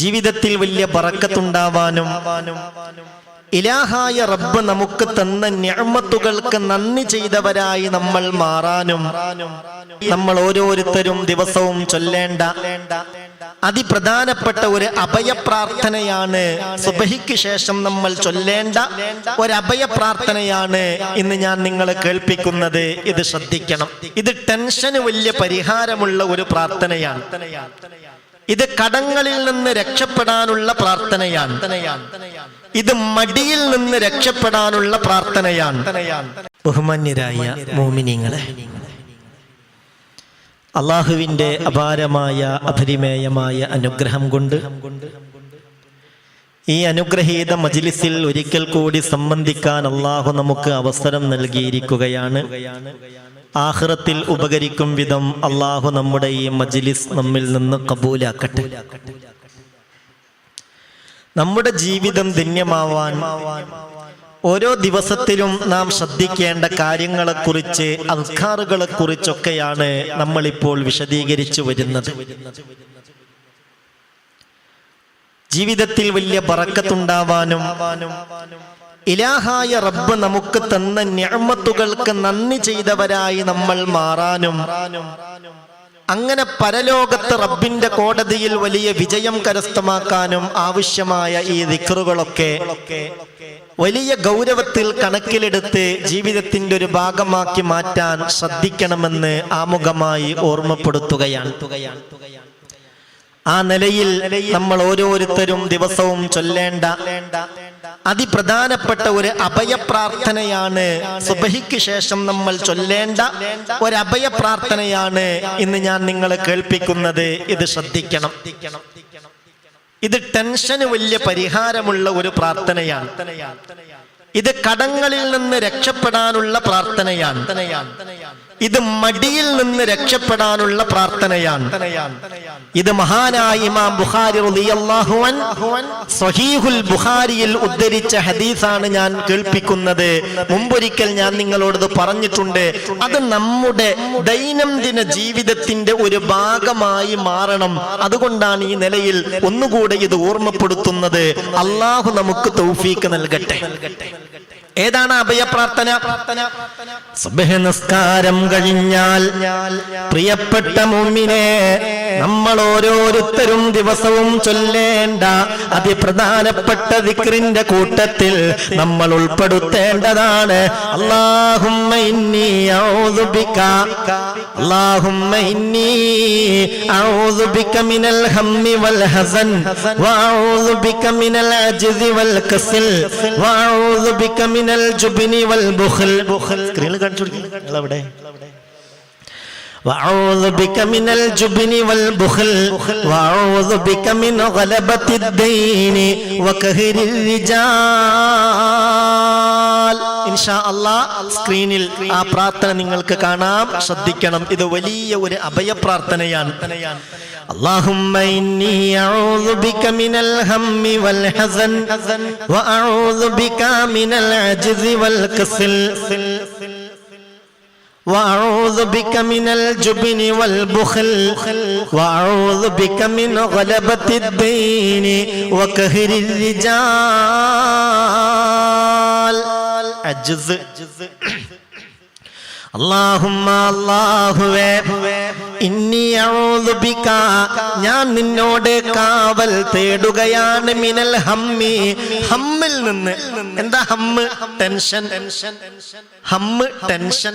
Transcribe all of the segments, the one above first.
ജീവിതത്തിൽ വലിയ പറക്കത്തുണ്ടാവാനും ഇലാഹായ റബ്ബ് നമുക്ക് തന്ന ഞാമത്തുകൾക്ക് നന്ദി ചെയ്തവരായി നമ്മൾ മാറാനും നമ്മൾ ഓരോരുത്തരും ദിവസവും ചൊല്ലേണ്ട അതിപ്രധാനപ്പെട്ട ഒരു അഭയ പ്രാർത്ഥനയാണ് സുബഹിക്ക് ശേഷം നമ്മൾ ചൊല്ലേണ്ട ഒരു അഭയ പ്രാർത്ഥനയാണ് ഇന്ന് ഞാൻ നിങ്ങളെ കേൾപ്പിക്കുന്നത്. ഇത് ശ്രദ്ധിക്കണം. ഇത് ടെൻഷന് വലിയ പരിഹാരമുള്ള ഒരു പ്രാർത്ഥനയാണ്. ഇത് കടങ്ങളിൽ നിന്ന് രക്ഷപ്പെടാനുള്ള പ്രാർത്ഥനയാണ്. ഇത് മടിയിൽ നിന്ന് രക്ഷപ്പെടാനുള്ള പ്രാർത്ഥനയാണ്. ബഹുമാന്യരായ മോമിനിങ്ങളെ അള്ളാഹുവിന്റെ അപാരമായ അപരിമേയമായ അനുഗ്രഹം കൊണ്ട് ഈ അനുഗ്രഹീത മജിലിസിൽ ഒരിക്കൽ കൂടി സംബന്ധിക്കാൻ അള്ളാഹു നമുക്ക് അവസരം നൽകിയിരിക്കുകയാണ്. ആഹ്റത്തിൽ ഉപകരിക്കും വിധം അള്ളാഹു നമ്മുടെ ഈ മജിലിസ് നമ്മിൽ നിന്ന് കബൂലാക്കട്ടെ. നമ്മുടെ ജീവിതം ധന്യമാവാൻ ഓരോ ദിവസത്തിലും നാം ശ്രദ്ധിക്കേണ്ട കാര്യങ്ങളെക്കുറിച്ച് അൽക്കാറുകളെ കുറിച്ചൊക്കെയാണ് നമ്മളിപ്പോൾ വിശദീകരിച്ചു വരുന്നത്. ജീവിതത്തിൽ വലിയ പറക്കത്തുണ്ടാവാനും ഇലാഹായ റബ്ബ് നമുക്ക് തന്ന ഞാമത്തുകൾക്ക് നന്ദി ചെയ്തവരായി നമ്മൾ മാറാനും അങ്ങനെ പരലോകത്ത് റബ്ബിന്റെ കോടതിയിൽ വലിയ വിജയം കരസ്ഥമാക്കാനും ആവശ്യമായ ഈ ദിക്റുകളൊക്കെ വലിയ ഗൗരവത്തിൽ കണക്കിലെടുത്ത് ജീവിതത്തിന്റെ ഒരു ഭാഗമാക്കി മാറ്റാൻ ശ്രദ്ധിക്കണമെന്ന് ആമുഖമായി ഓർമ്മപ്പെടുത്തുകയാണ്. ആ നിലയിൽ നമ്മൾ ഓരോരുത്തരും ദിവസവും ചൊല്ലേണ്ട അതിപ്രധാനപ്പെട്ട ഒരു അഭയപ്രാർത്ഥനയാണ് സുബഹിക്ക് ശേഷം നമ്മൾ ചൊല്ലേണ്ട ഒരു അഭയപ്രാർത്ഥനയാണ് ഇന്ന് ഞാൻ നിങ്ങളെ കേൾപ്പിക്കുന്നത്. ഇത് ശ്രദ്ധിക്കണം. ഇത് ടെൻഷന് വലിയ പരിഹാരമുള്ള ഒരു പ്രാർത്ഥനയാണ്. ഇത് കടങ്ങളിൽ നിന്ന് രക്ഷപ്പെടാനുള്ള പ്രാർത്ഥനയാണ്. ഇത് മടിയിൽ നിന്ന് രക്ഷപ്പെടാനുള്ള പ്രാർത്ഥനയാണ്. ഇത് മഹാനായ ഇമാം ബുഖാരി റളിയല്ലാഹു അൻഹു സ്വഹീഹുൽ ബുഖാരിയിൽ ഉദ്ധരിച്ച ഹദീസാണ് ഞാൻ കേൾപ്പിക്കുന്നത്. മുമ്പൊരിക്കൽ ഞാൻ നിങ്ങളോട് പറഞ്ഞിട്ടുണ്ട്. അത് നമ്മുടെ ദൈനംദിന ജീവിതത്തിന്റെ ഒരു ഭാഗമായി മാറണം. അതുകൊണ്ടാണ് ഈ നിലയിൽ ഒന്നുകൂടെ ഇത് ഓർമ്മപ്പെടുത്തുന്നത്. അള്ളാഹു നമുക്ക് തൗഫീക്ക് നൽകട്ടെ. ഏതാണ് അഭയപ്രാർത്ഥന? പ്രാർത്ഥന സുബ്ഹ് കഴിഞ്ഞാൽ പ്രിയപ്പെട്ട മുമ്മിനെ നമ്മൾ ഓരോരുത്തരും ദിവസവും ചൊല്ലേണ്ട അതിപ്രധാനപ്പെട്ട ദിക്റിന്റെ കൂട്ടത്തിൽ നമ്മൾ ഉൾപ്പെടുത്തേണ്ടതാണ്. അല്ലാഹുമ്മ ഇന്നി ഇന്നി മിനൽ വൽ ഹസൻ ബിക മിനൽ വൽ ബിക മിനൽ ജുബ്നി വൽ ബുഖൽ സ്ക്രീനിൽ കാണിച്ചു കൊടുക്കുക എവിടെ وأعوذ بك من الجبن والبخل وأعوذ بك من غلبة الدين وكهر الرجال ഇൻഷാ അല്ലാ സ്ക്രീനിൽ ആ പ്രാർത്ഥന നിങ്ങൾക്ക് കാണാം ശ്രദ്ധിക്കണം ഇത് വലിയ ഒരു അഭയ പ്രാർത്ഥനയാണ് اللهم إني أعوذ بك من الهم والحزن وأعوذ بك من العجز والكسل وأعوذ بك من الجبن والبخل وأعوذ بك من غلبة الدين وكهر الرجال. عجز. اللهم الله ഇന്നി അഊദു ബിക ഞാൻ നിന്നോട് കാവൽ തേടുകയാണ് മിനൽ ഹമ്മി. ഹമ്മിൽ നിന്ന് എന്താ ഹമ്മ്? ടെൻഷൻ. ഹമ്മ് ടെൻഷൻ.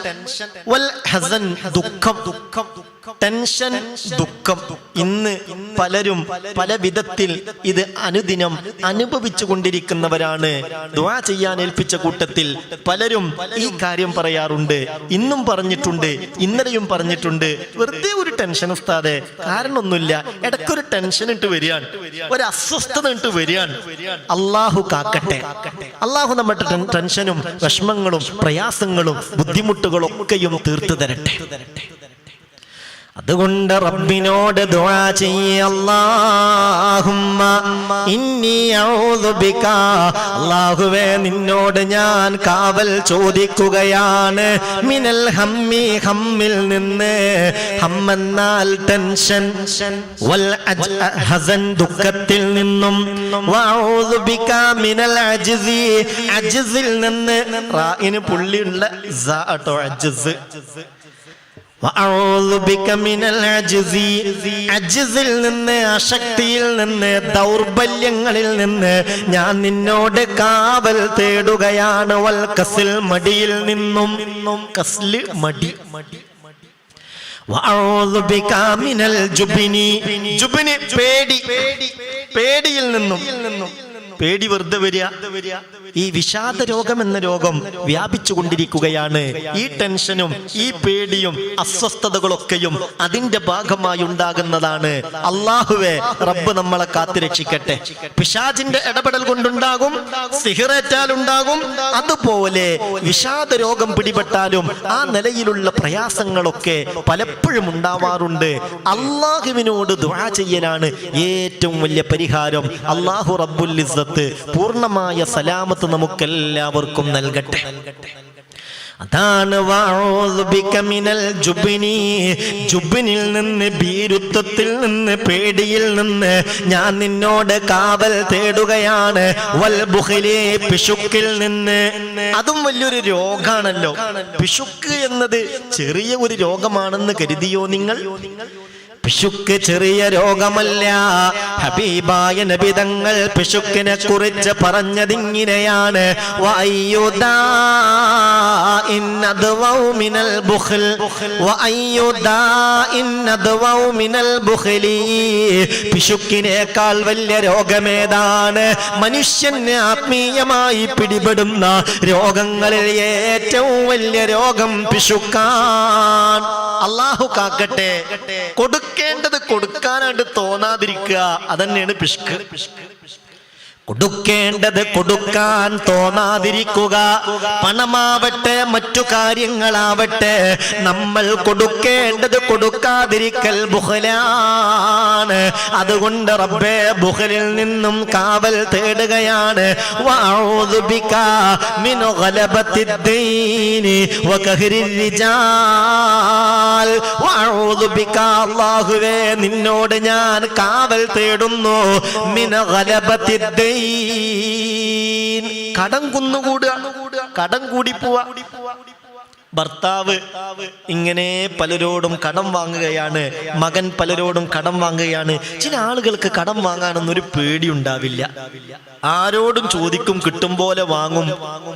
വൽ ഹസൻ ദുഃഖം ദുഃഖം. ടെൻഷൻ ദുഃഖം ഇന്ന് പലരും പല വിധത്തിൽ ഇത് അനുദിനം അനുഭവിച്ചു കൊണ്ടിരിക്കുന്നവരാണ് ദുആ ചെയ്യാൻ ഏൽപ്പിച്ച കൂട്ടത്തിൽ പലരും ഈ കാര്യം പറയാറുണ്ട്. ഇന്നും പറഞ്ഞിട്ടുണ്ട് ഇന്നലെയും പറഞ്ഞിട്ടുണ്ട്. വെറുതെ ഒരു ടെൻഷൻ ഉസ്താതെ കാരണമൊന്നുമില്ല. ഇടയ്ക്കൊരു ടെൻഷൻ ഇട്ട് വരികയാണ്. ഒരു അസ്വസ്ഥത ഇട്ട് വരികയാണ്. അള്ളാഹു കാക്കട്ടെ. അള്ളാഹു നമ്മുടെ ടെൻഷനും വിഷമങ്ങളും പ്രയാസങ്ങളും ബുദ്ധിമുട്ടുകളും ഒക്കെയും തീർത്തു തരട്ടെ. അതുകൊണ്ട് റബ്ബിനോട് ദുആ ചെയ്യ. അല്ലാഹുമ്മ ഇന്നി അഊദു ബിക അല്ലാഹുവേ നിന്നോട് ഞാൻ കാവൽ ചോദിക്കുകയാണ്. മിനൽ ഹമ്മി ഹമ്മിൽ നിന്ന് ഹമ്മെന്നാൽ ടെൻഷൻ വൽ ഹസൻ ദുഃഖത്തിൽ നിന്നും. വഅഊദു ബിക മിനൽ അജ്സി. അജ്സിൽ നിന്ന് റായിന് പുള്ളിയുള്ള സ ട്ടോ അജ്സ്. അജ്സിൽ നിന്ന് അശക്തിയിൽ നിന്ന് ദൗർബല്യങ്ങളിൽ നിന്ന് ഞാൻ നിന്നോട് കാവൽ തേടുകയാണ്. വൽ കസിൽ മടിയിൽ നിന്നും കസ്ല് മടി. പേടി പേടിയിൽ നിന്നും. പേടി വെറുതെ വരിക. ഈ വിഷാദ രോഗം എന്ന രോഗം വ്യാപിച്ചു കൊണ്ടിരിക്കുകയാണ്. ഈ ടെൻഷനും ഈ പേടിയും അസ്വസ്ഥതകളൊക്കെയും അതിന്റെ ഭാഗമായി ഉണ്ടാകുന്നതാണ്. അള്ളാഹുവെ റബ്ബ് നമ്മളെ കാത്തുരക്ഷിക്കട്ടെ. പിശാജിന്റെ ഇടപെടൽ കൊണ്ടുണ്ടാകും സിഹിറേറ്റാൽ ഉണ്ടാകും അതുപോലെ വിഷാദ രോഗം പിടിപെട്ടാലും ആ നിലയിലുള്ള പ്രയാസങ്ങളൊക്കെ പലപ്പോഴും ഉണ്ടാവാറുണ്ട്. അള്ളാഹുവിനോട് ദുആ ചെയ്യലാണ് ഏറ്റവും വലിയ പരിഹാരം. അള്ളാഹു റബ്ബുൽ ഇസ്സത്ത് പൂർണമായ സലാമത്ത് നമുക്കെല്ലാവർക്കും നൽകട്ടെ. അതാണ് ജുബ്നിൽ നിന്ന് ഭീരുത്വത്തിൽ നിന്ന് പേടിയിൽ നിന്ന് ഞാൻ നിന്നോട് കാവൽ തേടുകയാണ്. പിശുക്കിൽ നിന്ന്. അതും വലിയൊരു രോഗാണല്ലോ. പിശുക്ക് എന്നത് ചെറിയ ഒരു രോഗമാണെന്ന് കരുതിയോ നിങ്ങൾ? പിശുക്ക് ചെറിയ രോഗമല്ല. ഹബീബായ നബിതങ്ങൾ പിശുക്കിനെ കുറിച്ച് പറഞ്ഞതിങ്ങനെയാണ്. പിശുക്കിനേക്കാൾ വലിയ രോഗമേതാണ്? മനുഷ്യന് ആത്മീയമായി പിടിപെടുന്ന രോഗങ്ങളിൽ ഏറ്റവും വലിയ രോഗം പിശുക്കാൻ അള്ളാഹു കാക്കട്ടെ കൊടുക്കേണ്ടത് കൊടുക്കാനായിട്ട് തോന്നാതിരിക്കുക. അതന്നെയാണ് പിശുക്ക് കൊടുക്കേണ്ടത് കൊടുക്കാൻ തോന്നാതിരിക്കുക. പണമാവട്ടെ മറ്റു കാര്യങ്ങളാവട്ടെ നമ്മൾ കൊടുക്കേണ്ടത് കൊടുക്കാതിരിക്കൽ ബുഹലാണ്. അതുകൊണ്ട് റബ്ബേ ബുഹലിൽ നിന്നും കാവൽ തേടുകയാണ്. നിന്നോട് ഞാൻ കാവൽ തേടുന്നു. മിൻ കടം കുന്നുകൂടുക. കടം കൂടി പോവാ ഭർത്താവ് ഇങ്ങനെ പലരോടും കടം വാങ്ങുകയാണ്. മകൻ പലരോടും കടം വാങ്ങുകയാണ്. ചില ആളുകൾക്ക് കടം വാങ്ങാനൊന്നും ഒരു പേടി ഉണ്ടാവില്ല ആരോടും ചോദിക്കും കിട്ടും പോലെ വാങ്ങും.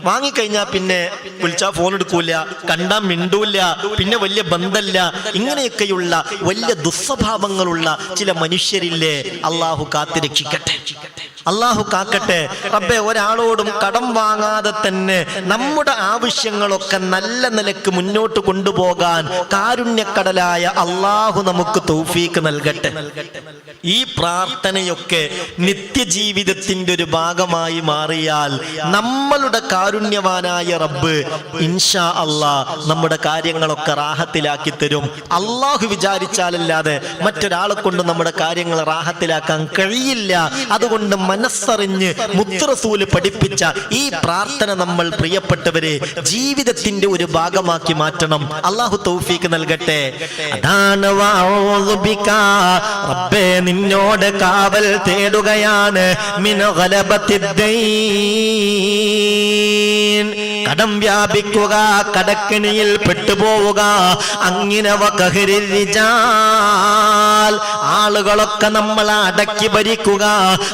വാങ്ങിക്കഴിഞ്ഞാൽ പിന്നെ വിളിച്ചാ ഫോൺ എടുക്കൂല കണ്ടാൽ മിണ്ടൂല പിന്നെ വലിയ ബന്ധല്ല. ഇങ്ങനെയൊക്കെയുള്ള വലിയ ദുസ്വഭാവങ്ങളുള്ള ചില മനുഷ്യരില്ലേ? അള്ളാഹു കാത്തിരക്ഷിക്കട്ടെ അള്ളാഹു കാക്കട്ടെ. റബ്ബെ ഒരാളോടും കടം വാങ്ങാതെ തന്നെ നമ്മുടെ ആവശ്യങ്ങളൊക്കെ നല്ല നിലയ്ക്ക് മുന്നോട്ട് കൊണ്ടുപോകാൻ കാരുണ്യക്കടലായ അള്ളാഹു നമുക്ക് തൗഫീക്ക് നൽകട്ടെ. ഈ പ്രാർത്ഥനയൊക്കെ നിത്യജീവിതത്തിന്റെ ഒരു ഭാഗമായി മാറിയാൽ നമ്മളുടെ കാരുണ്യവാനായ റബ്ബ് ഇൻഷാ അള്ളാ നമ്മുടെ കാര്യങ്ങളൊക്കെ റാഹത്തിലാക്കി തരും. അള്ളാഹു വിചാരിച്ചാലല്ലാതെ മറ്റൊരാളെ കൊണ്ട് നമ്മുടെ കാര്യങ്ങൾ റാഹത്തിലാക്കാൻ കഴിയില്ല. അതുകൊണ്ട് മനസ്സറിഞ്ഞ് മുത്തറസൂൽ പഠിപ്പിച്ച ഈ പ്രാർത്ഥന നമ്മൾ പ്രിയപ്പെട്ടവരെ ജീവിതത്തിന്റെ ഒരു ഭാഗമാക്കി മാറ്റണം അള്ളാഹു തൗഫീക്ക് നൽകട്ടെ. റബ്ബേ നിന്നോട് കാവൽ തേടുകയാണ് മിനോ. കടം വ്യാപിക്കുക കടക്കിണിയിൽ പെട്ടുപോവുക അങ്ങനെ ആളുകളൊക്കെ നമ്മൾ അടക്കി ഭരിക്കുക.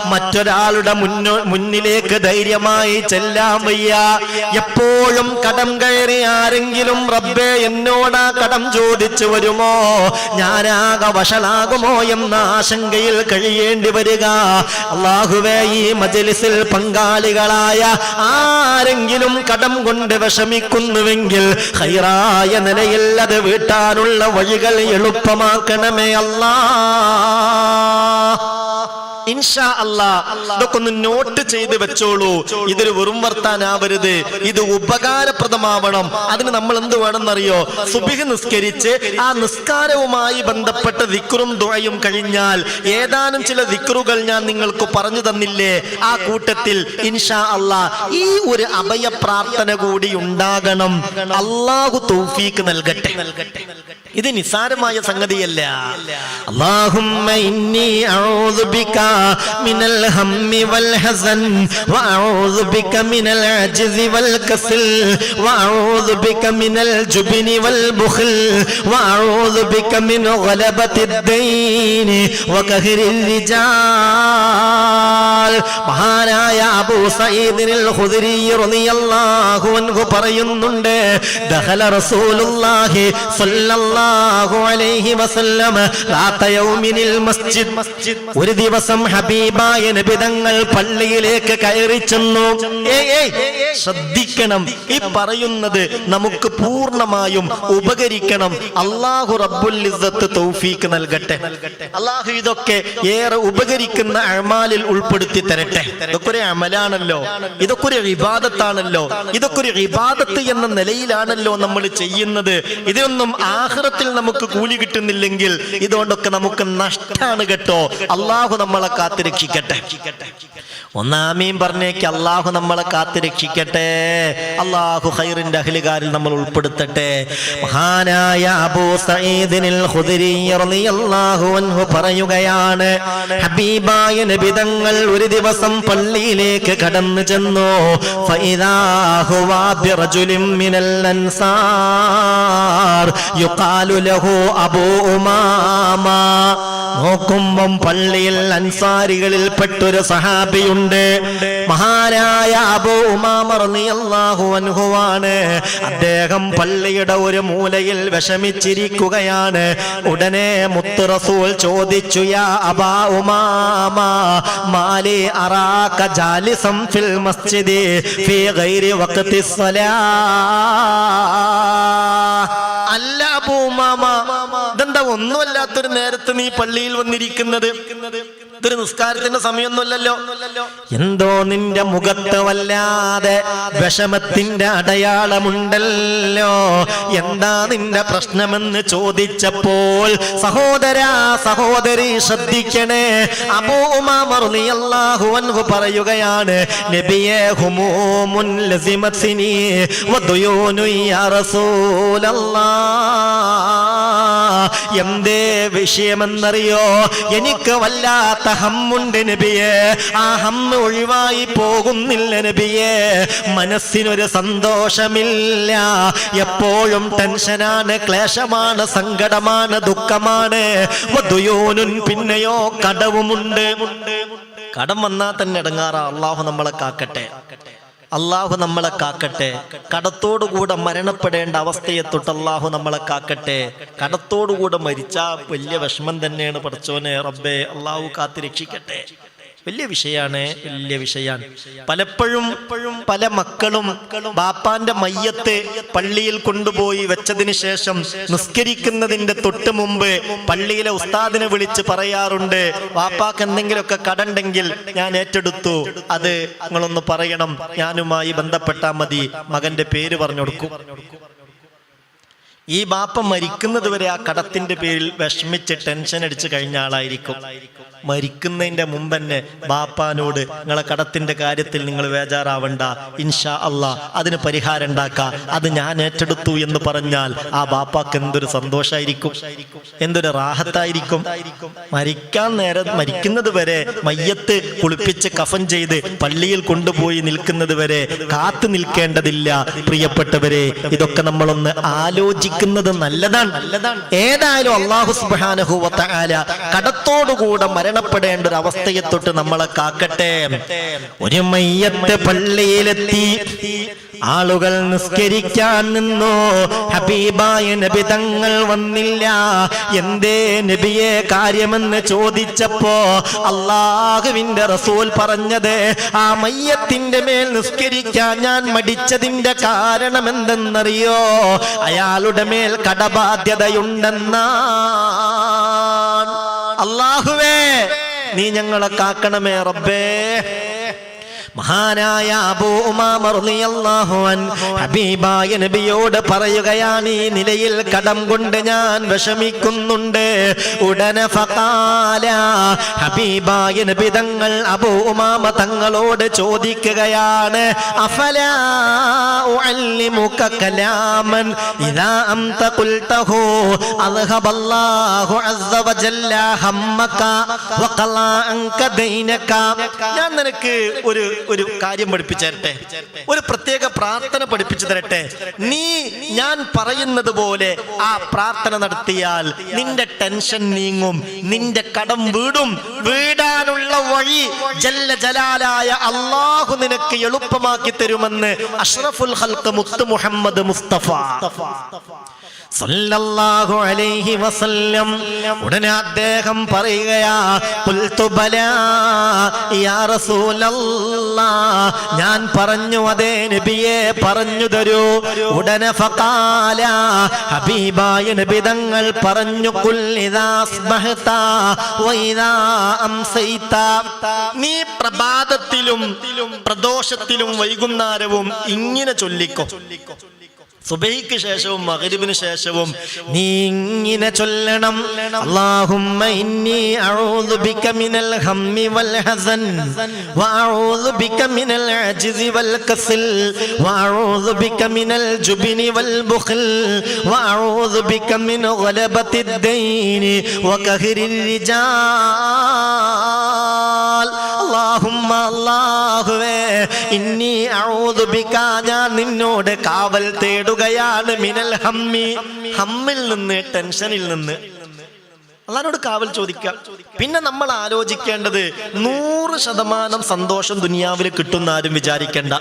മറ്റൊരാളുടെ മുന്നോ മുന്നിലേക്ക് ധൈര്യമായി ചെല്ലാൻ വയ്യ. എപ്പോഴും കടം കയറി ആരെങ്കിലും റബ്ബേ എന്നോടാ കടം ചോദിച്ചു വരുമോ? ഞാനാകെ വഷളാകുമോ എന്ന ആശങ്കയിൽ കഴിയേണ്ടി വരിക. അള്ളാഹുവേ ഈ മജലിസിൽ പങ്കാളികളായ ആരെങ്കിലും കടം കൊണ്ട് വിഷമിക്കുന്നുവെങ്കിൽ ഹൈറായ നിലയിൽ അത് വീട്ടാനുള്ള വഴികൾ എളുപ്പമാക്കണമേ അല്ലാ ഇൻഷാ അല്ലാ ഇതൊക്കെ ഒന്ന് നോട്ട് ചെയ്ത് വെച്ചോളൂ. ഇതൊരു വെറും വർത്താനാവരുത്. ഇത് ഉപകാരപ്രദമാവണം. അതിന് നമ്മൾ എന്ത് വേണമെന്നറിയോ? സുബിഹ് നിസ്കരിച്ച് ആ നിസ്കാരവുമായി ബന്ധപ്പെട്ട ദിക്റും ദുഴയും കഴിഞ്ഞാൽ ഏതാനും ചില ദിക്റുകൾ ഞാൻ നിങ്ങൾക്ക് പറഞ്ഞു തന്നില്ലേ? ആ കൂട്ടത്തിൽ ഇൻഷാ അല്ലാ ഈ ഒരു അഭയ പ്രാർത്ഥന കൂടി ഉണ്ടാകണം. അള്ളാഹു തൗഫീക്ക് നൽകട്ടെ. നൽകട്ടെ ഇത് നിസാരമായ സംഗതിയല്ല. അള്ളാഹു ഇന്നി ബിക മിനൽ ഹമ്മി വൽ ഹസൻ വഅഊദു ബിക മിനൽ അജ്സി വൽ കസൽ വഅഊദു ബിക മിനൽ ജുബ്നി വൽ ബുഖൽ വഅഊദു ബിക മിൻ ഗലബത്തി ദൈൻ വകഹരിൽ റിജാൽ. മഹാനായ അബൂ സഈദിൽ ഖുദരി റളിയല്ലാഹു അൻഹു പറയുന്നുണ്ട് ദഖല റസൂലുള്ളാഹി സ്വല്ലല്ലാഹു അലൈഹി വസല്ലം റാത്ത യൗമിനിൽ മസ്ജിദ് ഒരു ദിവസം ഹബീബായ നബിതങ്ങൾ പള്ളിയിലേക്ക് കയറി ചെന്നു. ശ്രദ്ധിക്കണം. ഈ പറയുന്നത് നമുക്ക് പൂർണമായും ഉപകരിക്കണം. അള്ളാഹു റബ്ബുൽ തൗഫീക്ക് നൽകട്ടെ. അള്ളാഹു ഇതൊക്കെ ഏറെ ഉപകരിക്കുന്ന അമാലിൽ ഉൾപ്പെടുത്തി തരട്ടെ. ഇതൊക്കെ ഒരു അമലാണല്ലോ. ഇതൊക്കെ ഒരു വിവാദത്താണല്ലോ ഇതൊക്കെ ഒരു വിവാദത്ത് എന്ന നിലയിലാണല്ലോ നമ്മൾ ചെയ്യുന്നത്. ഇതൊന്നും ആഹ്റത്തിൽ നമുക്ക് കൂലി കിട്ടുന്നില്ലെങ്കിൽ ഇതുകൊണ്ടൊക്കെ നമുക്ക് നഷ്ടാണ് കേട്ടോ. അള്ളാഹു നമ്മളെ കാത്തിരക്ഷിക്കട്ടെ. ഒന്നാമീൻ പറഞ്ഞേക്ക് അള്ളാഹു നമ്മളെ കാത്തിരക്ഷിക്കട്ടെ. അള്ളാഹു ഹൈറിന്റെ അഹ്ലുകാരിൽ നമ്മൾ ഉൾപ്പെടുത്തട്ടെ. മഹാനായ അബൂ സഈദിനിൽ ഖുദരി റളിയല്ലാഹു അൻഹു പറയുകയാണ് ഹബീബായ നബി തങ്ങൾ ഒരു ദിവസം പള്ളിയിലേക്ക് കടന്നു ചെന്നു. ഫൈദാഹു ഹുവ മിനൽ അൻസാർ യുഖാലു ലഹു അബൂ ഉമാമ. നോക്കുമ്പം പള്ളിയിൽ അൻസാരികളിൽ പെട്ടൊരു സഹാബിയുണ്ട്. മഹാനായ അബൂ ഉമാമ റളിയല്ലാഹു അൻഹുവാണ്. അദ്ദേഹം പള്ളിയുടെ ഒരു മൂലയിൽ വിഷമിച്ചിരിക്കുകയാണ്. ഉടനെ മുത്ത് റസൂൽ ചോദിച്ചു യാ അബാ ഉമാമ മാലി അറാക ജാലിസം ഫിൽ മസ്ജിദി ഫീ ഗൈരി വഖതി സ്വലാ. അല്ല അബൂ ഉമാമ ഇതെന്താ ഒന്നുമല്ലാത്തൊരു നേരത്ത് നീ പള്ളിയിൽ വന്നിരിക്കുന്നത്? ഇതൊരു നിസ്കാരത്തിന്റെ സമയമൊന്നുമല്ലല്ലോ. എന്തോ നിന്റെ മുഖത്ത് വല്ലാതെ വിഷമത്തിന്റെ അടയാളമുണ്ടല്ലോ. എന്താ നിന്റെ പ്രശ്നമെന്ന് ചോദിച്ചപ്പോൾ സഹോദരാ സഹോദരി ശ്രദ്ധിക്കണേ. അൻഹു പറയുകയാണ് നബിയെ എന്തേ വിഷയമെന്നറിയോ? എനിക്ക് വല്ലാത്ത ഹമ്മുണ്ട് നബിയെ. ആ ഹമ്മ് ഒഴിവായി പോകുന്നില്ല നബിയെ. മനസ്സിനൊരു സന്തോഷമില്ല. എപ്പോഴും ടെൻഷനാണ് ക്ലേശമാണ് സങ്കടമാണ് ദുഃഖമാണ്. വധുയോനുൻ പിന്നെയോ കടവുമുണ്ട്. കടം വന്നാൽ തന്നെ ഇടങ്ങാറ. അള്ളാഹു നമ്മളെ കാക്കട്ടെ. അള്ളാഹു നമ്മളെ കാക്കട്ടെ. കടത്തോടുകൂടെ മരണപ്പെടേണ്ട അവസ്ഥയെ തൊട്ട് അള്ളാഹു നമ്മളെ കാക്കട്ടെ. കടത്തോടുകൂടെ മരിച്ച വലിയ വിഷമം തന്നെയാണ് പഠിച്ചോനെ റബ്ബെ അള്ളാഹു കാത്ത് രക്ഷിക്കട്ടെ. വലിയ വിഷയാണ് വലിയ വിഷയാണ്. പലപ്പോഴും പല മക്കളും ബാപ്പാന്റെ മയ്യത്ത് പള്ളിയിൽ കൊണ്ടുപോയി വെച്ചതിന് ശേഷം നിസ്കരിക്കുന്നതിന്റെ തൊട്ട് മുമ്പ് പള്ളിയിലെ ഉസ്താദിനെ വിളിച്ച് പറയാറുണ്ട് ബാപ്പാക്ക് എന്തെങ്കിലുമൊക്കെ കടണ്ടെങ്കിൽ ഞാൻ ഏറ്റെടുത്തു. അത് നിങ്ങളൊന്ന് പറയണം. ഞാനുമായി ബന്ധപ്പെട്ടാൽ മതി. മകന്റെ പേര് പറഞ്ഞു കൊടുക്കും. ഈ ബാപ്പ മരിക്കുന്നത് വരെ ആ കടത്തിന്റെ പേരിൽ വിഷമിച്ച് ടെൻഷൻ അടിച്ച് കഴിഞ്ഞ ആളായിരിക്കും. മരിക്കുന്നതിന്റെ മുമ്പ് തന്നെ ബാപ്പാനോട് നിങ്ങളെ കടത്തിന്റെ കാര്യത്തിൽ നിങ്ങൾ വേജാറാവണ്ട. ഇൻഷാ അള്ളാ അതിന് പരിഹാരം ഉണ്ടാക്ക. അത് ഞാൻ ഏറ്റെടുത്തു എന്ന് പറഞ്ഞാൽ ആ ബാപ്പാക്ക് എന്തൊരു സന്തോഷായിരിക്കും. എന്തൊരു റാഹത്തായിരിക്കും. മരിക്കാൻ നേരം മരിക്കുന്നത് വരെ മയ്യത്ത് കുളിപ്പിച്ച് കഫൻ ചെയ്ത് പള്ളിയിൽ കൊണ്ടുപോയി നിൽക്കുന്നത് വരെ കാത്തു നിൽക്കേണ്ടതില്ല പ്രിയപ്പെട്ടവരെ. ഇതൊക്കെ നമ്മളൊന്ന് ആലോചിക്കുന്നത് നല്ലതാണ്. നല്ലതാണ് ഏതായാലും അള്ളാഹു സുബ്ഹാനഹു വതആല കടത്തോടുകൂടെ മരണപ്പെടേണ്ട ഒരു അവസ്ഥയെ തൊട്ട് നമ്മളെ കാക്കട്ടെ. ഒരു മയ്യത്തെ പള്ളിയിലെത്തി ആളുകൾ നിസ്കരിക്കാൻ നിന്നോ. ഹബീബായ നബി തങ്ങൾ വന്നില്ല. എന്തേ നബിയെ കാര്യമെന്ന് ചോദിച്ചപ്പോ അള്ളാഹുവിന്റെ റസൂൽ പറഞ്ഞത് ആ മയ്യത്തിന്റെ മേൽ നിസ്കരിക്കാൻ ഞാൻ മടിച്ചതിന്റെ കാരണം എന്തെന്നറിയോ അയാളുടെ മേൽ കടബാധ്യതയുണ്ടെന്ന അള്ളാഹുവേ നീ ഞങ്ങളെ കാക്കണമേ റബ്ബേ. മഹാനായ അബൂ ഉമാമ റളിയല്ലാഹു അൻ ഹബീബായ നബിയോട് പറയുകയാണ് ഈ നിലയിൽ കടം കൊണ്ട് ഞാൻ വിഷമിക്കുന്നുണ്ട്. ഉടനെ ഫഖാല ഹബീബായ നബി തങ്ങൾ അബൂ ഉമാമ തങ്ങളോട് ചോദിക്കുകയാണ് അഫല ഞാൻ നിനക്ക് ഒരു ഒരു കാര്യം പഠിപ്പിച്ചു തരട്ടെ ഒരു പ്രത്യേക പ്രാർത്ഥന പഠിപ്പിച്ചു തരട്ടെ. നീ ഞാൻ പറയുന്നത് പോലെ ആ പ്രാർത്ഥന നടത്തിയാൽ നിന്റെ ടെൻഷൻ നീങ്ങും നിന്റെ കടം വീടും വീടാനുള്ള വഴി ജല്ല ജലാലായ അള്ളാഹു നിനക്ക് എളുപ്പമാക്കി തരുമെന്ന് അഷ്റഫുൽ ഹൽക്ക് മുത്ത് മുഹമ്മദ് മുസ്തഫ. സല്ലല്ലാഹു അലൈഹി വസല്ലം. ഉടനെ അദ്ദേഹം ഖുൽതു യാ ഞാൻ പറഞ്ഞു അതേ നബിയെ പറഞ്ഞു തരൂ. ഉടനെ ഫഖാല ഹബീബായ നബി തങ്ങൾ പറഞ്ഞു ഖുൽ നീ പ്രഭാതത്തിലും പ്രദോഷത്തിലും വൈകുന്നേരവും ഇങ്ങനെ ചൊല്ലിക്കോ. സുബൈക്ക് ശേഷവും മഗ്രിബിന് ശേഷവും നീ ഇങ്ങനെ ചൊല്ലണം. അല്ലാഹുമ്മ ഇന്നി അഊദു ബിക ഹമ്മി വൽ ഹസൻ വഅഊദു ബിക മിനൽ അജ്സി വൽ കസൽ വഅഊദു ബിക മിനൽ ജുബ്നി വൽ ബുഖൽ വഅഊദു ബിക മിൻ അല്ലാഹുവേ ഇന്നി ബിക ഞാൻ നിന്നോട് കാവൽ തേടുകയാണ്. മിനൽ ഹമ്മി ഹമ്മിൽ നിന്ന് ടെൻഷനിൽ നിന്ന്. അള്ളഹാനോട് കാവൽ ചോദിക്കാം. പിന്നെ നമ്മൾ ആലോചിക്കേണ്ടത് നൂറ് ശതമാനം സന്തോഷം ദുനിയാവിൽ കിട്ടുന്ന ആരും വിചാരിക്കേണ്ട.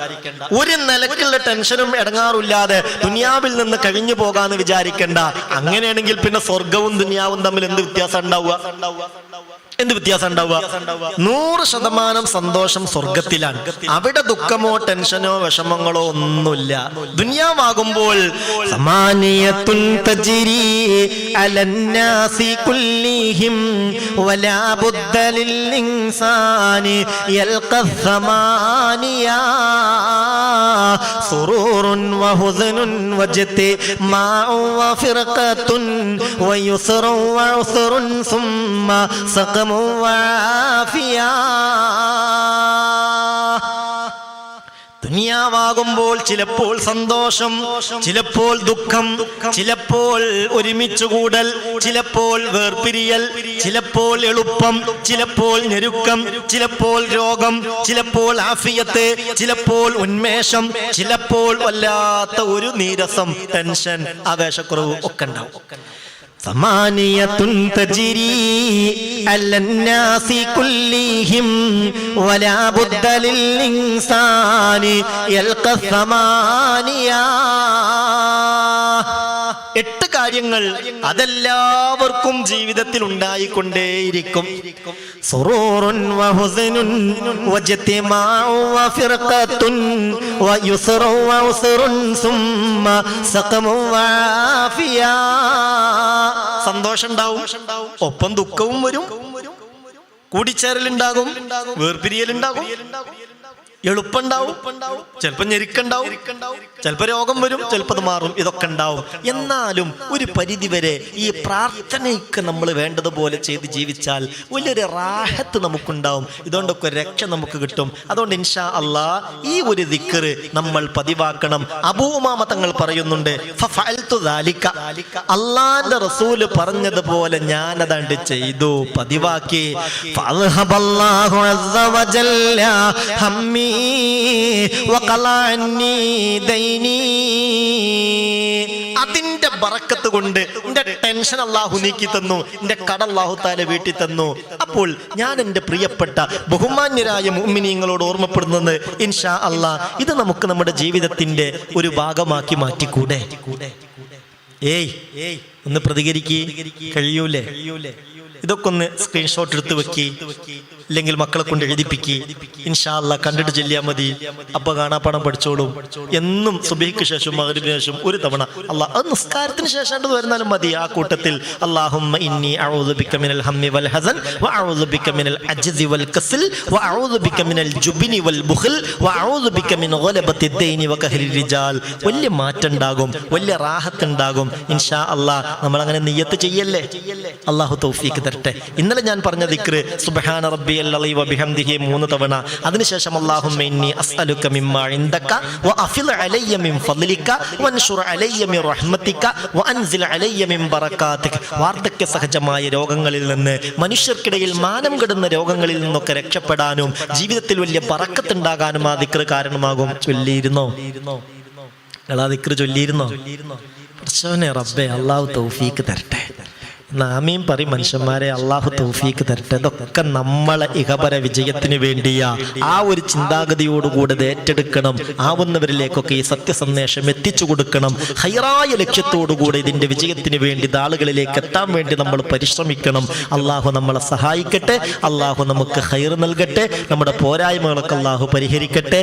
ഒരു നിലക്കുള്ള ടെൻഷനും ഇടങ്ങാറില്ലാതെ ദുനിയാവിൽ നിന്ന് കഴിഞ്ഞു പോകാന്ന് വിചാരിക്കേണ്ട. അങ്ങനെയാണെങ്കിൽ പിന്നെ സ്വർഗവും ദുനിയാവും തമ്മിൽ എന്ത് വ്യത്യാസം ഉണ്ടാവുക? എന്ത് വ്യത്യാസം ഉണ്ടാവുക? നൂറ് ശതമാനം സന്തോഷം സ്വർഗത്തിലാണ് അവിടെ ദുഃഖമോ ടെൻഷനോ വിഷമങ്ങളോ ഒന്നുമില്ല. ദുനിയാവാകുമ്പോൾ വആഫിയ ദുനിയാവാകുമ്പോൾ ചിലപ്പോൾ സന്തോഷം ചിലപ്പോൾ ദുഃഖം ചിലപ്പോൾ ഒരുമിച്ചുകൂടൽ ചിലപ്പോൾ വേർപിരിയൽ ചിലപ്പോൾ എളുപ്പം ചിലപ്പോൾ ഞെരുക്കം ചിലപ്പോൾ രോഗം ചിലപ്പോൾ ആഫിയത്ത് ചിലപ്പോൾ ഉന്മേഷം ചിലപ്പോൾ വല്ലാത്ത ഒരു നീരസം ടെൻഷൻ ആവേശക്കുറവ് ഒക്കെ ഉണ്ടാവും. ثمانية تجري على الناس كلهم ولا بد للإنسان يلقى الثمانية എട്ട് കാര്യങ്ങൾ അതെല്ലാവർക്കും ജീവിതത്തിൽ ഉണ്ടായിക്കൊണ്ടേയിരിക്കും. സുറൂറുൻ സന്തോഷം ഒപ്പം ദുഃഖവും വരും. കൂടിച്ചേരലുണ്ടാകും വേർപിരിയലുണ്ടാകും. എളുപ്പുണ്ടാവും ചിലപ്പോ ഞെരുക്കുണ്ടാവും ചിലപ്പോ രോഗം വരും. ചിലപ്പോ അത് മാറും. ഇതൊക്കെ ഉണ്ടാവും. എന്നാലും ഒരു പരിധി വരെ ഈ പ്രാർത്ഥനയ്ക്ക് നമ്മൾ വേണ്ടതുപോലെ ചെയ്ത് ജീവിച്ചാൽ വലിയൊരു റാഹത്ത് നമുക്കുണ്ടാവും. ഇതുകൊണ്ടൊക്കെ ഒരു രക്ഷ നമുക്ക് കിട്ടും. അതുകൊണ്ട് ഇൻഷാ അള്ളാ ഈ ഒരു ദിക്കറ് നമ്മൾ പതിവാക്കണം. അബൂമാമ തങ്ങൾ പറയുന്നുണ്ട്. അള്ളാന്റെ റസൂൽ പറഞ്ഞതുപോലെ ഞാനതാണ്ട് ചെയ്തു പതിവാക്കി. ഹമ്മി അതിന്റെ ബറക്കത്ത് കൊണ്ട് എന്റെ ടെൻഷൻ അള്ളാഹു നീക്കി തന്നു എന്റെ കട അള്ളാഹു താല വീട്ടിൽ തന്നു. അപ്പോൾ ഞാൻ എന്റെ പ്രിയപ്പെട്ട ബഹുമാന്യരായ മുഅ്മിനീങ്ങളോട് ഓർമ്മപ്പെടുന്നത് ഇൻഷാ അള്ളാ ഇത് നമുക്ക് നമ്മുടെ ജീവിതത്തിന്റെ ഒരു ഭാഗമാക്കി മാറ്റിക്കൂടെ? ഏയ് ഏയ് ഒന്ന് പ്രതികരിക്കേ. കഴിയൂലേ കഴിയൂലേ? ഇതൊക്കെ ഒന്ന് സ്ക്രീൻഷോട്ട് എടുത്ത് വെക്കി. അല്ലെങ്കിൽ മക്കളെ കൊണ്ട് എഴുതിപ്പിക്കി. ഇൻഷാല്ല കണ്ടിട്ട് ചെല്ലിയാൽ മതി. അപ്പൊ കാണാപ്പാടം പഠിച്ചോളും. എന്നും സുബഹിക്ക് ശേഷം മകരിന് ശേഷം ഒരു തവണ. അല്ലാ അത് നിസ്കാരത്തിന് ശേഷം വരുന്നാലും മതി ആ കൂട്ടത്തിൽ. റിജാൽ. വലിയ മാറ്റം ഉണ്ടാകും വലിയ റാഹത്ത് ഉണ്ടാകും ഇൻഷാ അല്ലാ നമ്മൾ അങ്ങനെ നെയ്യത്ത് ചെയ്യല്ലേ? അള്ളാഹു തൗഫീക്ക് തരട്ടെ. ഇന്നലെ ഞാൻ പറഞ്ഞ ദിക്ര് സുബ്ഹാന റബ്ബി അല്ലി വബിഹംദിഹി മൂന്ന് തവണ. അതിനുശേഷം ഇന്നി ഇൻദക അലയ്യ മിൻ വൻഷുർ അലയ്യ മിൻ റഹ്മതിക അലയ്യ മിൻ വാർദ്ധക്യ സഹജമായ രോഗങ്ങളിൽ നിന്ന് മനുഷ്യർക്കിടയിൽ മാനം കെടുന്ന രോഗങ്ങളിൽ നിന്നൊക്കെ രക്ഷപ്പെടാനും ജീവിതത്തിൽ വലിയ പറക്കത്തുണ്ടാകാനും ആ ദിക്ര കാരണമാകും. ചൊല്ലിയിരുന്നോ? ആ ചൊല്ലിയിരുന്നോ? പ്രശ്നനെ റബ്ബെ അള്ളാഹു തൗഫീക്ക് തരട്ടെ. നാമീം പറയും മനുഷ്യന്മാരെ അള്ളാഹു തൗഫീക്ക് തരട്ടെ. ഇതൊക്കെ നമ്മളെ ഇഹപര വിജയത്തിന് വേണ്ടിയ. ആ ഒരു ചിന്താഗതിയോടുകൂടെ ഏറ്റെടുക്കണം. ആവുന്നവരിലേക്കൊക്കെ ഈ സത്യസന്ദേശം എത്തിച്ചു കൊടുക്കണം. ഹൈറായ ലക്ഷ്യത്തോടുകൂടെ ഇതിന്റെ വിജയത്തിന് വേണ്ടി ആളുകളിലേക്ക് എത്താൻ വേണ്ടി നമ്മൾ പരിശ്രമിക്കണം. അള്ളാഹു നമ്മളെ സഹായിക്കട്ടെ. അള്ളാഹു നമുക്ക് ഹൈർ നൽകട്ടെ. നമ്മുടെ പോരായ്മകളൊക്കെ അള്ളാഹു പരിഹരിക്കട്ടെ.